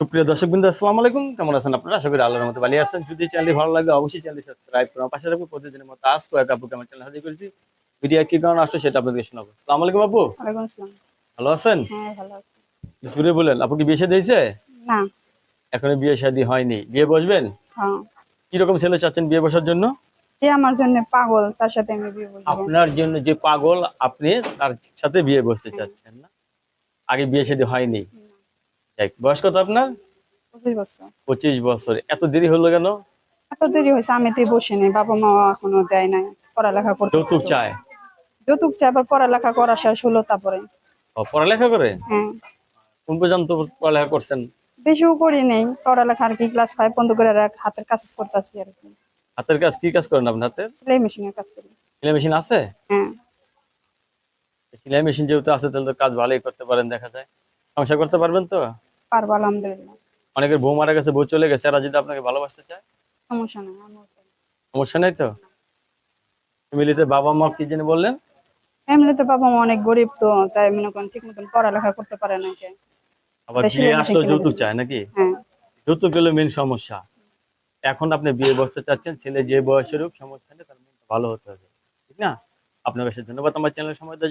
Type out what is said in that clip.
সুপ্রিয় দর্শক বিন্দু আসসালামু আলাইকুম। কেমন আছেন আপনারা? আশা করি আল্লাহর মতো ভালো আছেন। যদি চ্যানেলটি ভালো লাগে অবশ্যই চ্যানেলটি সাবস্ক্রাইব করুন। পাশে থাকব প্রতিদিনের মতো আজ কয়েক আপুকে আমার চ্যানেল হাজির করেছি। ভিডিও কি কারণে আসছে সেটা আপনাদের শোনাবো। আসসালামু আলাইকুম আপু। ওয়ালাইকুম আসসালাম। ভালো আছেন? হ্যাঁ ভালো আছি। জুড়ে বলেন আপু কি বিয়ে শাদী হয়েছে? না। এখনও বিয়ে শাদী হয়নি। বিয়ে বসবেন? হ্যাঁ। কি রকম ছেলে চাচ্ছেন বিয়ে বসার জন্য? যে আমার জন্য পাগল তার সাথে আমি বিয়ে বলব আপনার জন্য যে পাগল আপনি তার সাথে বিয়ে বসতে চাচ্ছেন না? আগে বিয়ে শাদী হয়নি। যাক, বয়স কত আপনার? পঁচিশ বছর। পঁচিশ বছর। এত দেরি হলো কেন? এত দেরি হয়েছে আমি তো বসে নেই বাবা মা এখনও দেয় নাই পড়ালেখা করতে যৌতুক চায়? যৌতুক চাই আবার পড়ালেখা করা শেষ হলো তারপরে। ও, পড়ালেখা করে? হ্যাঁ। কোন পর্যন্ত পড়ালেখা করছেন? বেশিও করি নেই পড়ালেখা আর কি ক্লাস ফাইভ বন্ধ করে রাখ হাতের কাজ করতেছি আর কি। হাতের কাজ কি কাজ করেন হাতের সেলাই মেশিনের কাজ করি। সেলাই মেশিন আছে? হ্যাঁ। সেলাই মেশিন যেহেতু আছে তাহলে তো কাজ ভালোই করতে পারেন দেখা যায়। সংসার করতে পারবেন তো? পারব আলহামদুলিল্লাহ। অনেকের বউ মারা গেছে বউ চলে গেছে এরা যদি আপনাকে ভালোবাসতে চায়? সমস্যা নেই সমস্যা নেই তো? ফ্যামিলিতে বাবা মা কি জেনে বললেন? এমনিতে বাবা মা অনেক গরিব তো তাই মনে করেন ঠিক মতন পড়ালেখা করতে পারে না আবার বিয়ে আসলো যৌতুক চায় নাকি? হ্যাঁ। যৌতুক হলো মেন সমস্যা। এখন আপনি বিয়ে বসতে চাচ্ছেন ছেলে যে বয়সের হোক সমস্যা নেই তার ভালো হতে হবে। ঠিক না? আপনার কাছে ধন্যবাদ আমার চ্যানেল সময় দেওয়ার।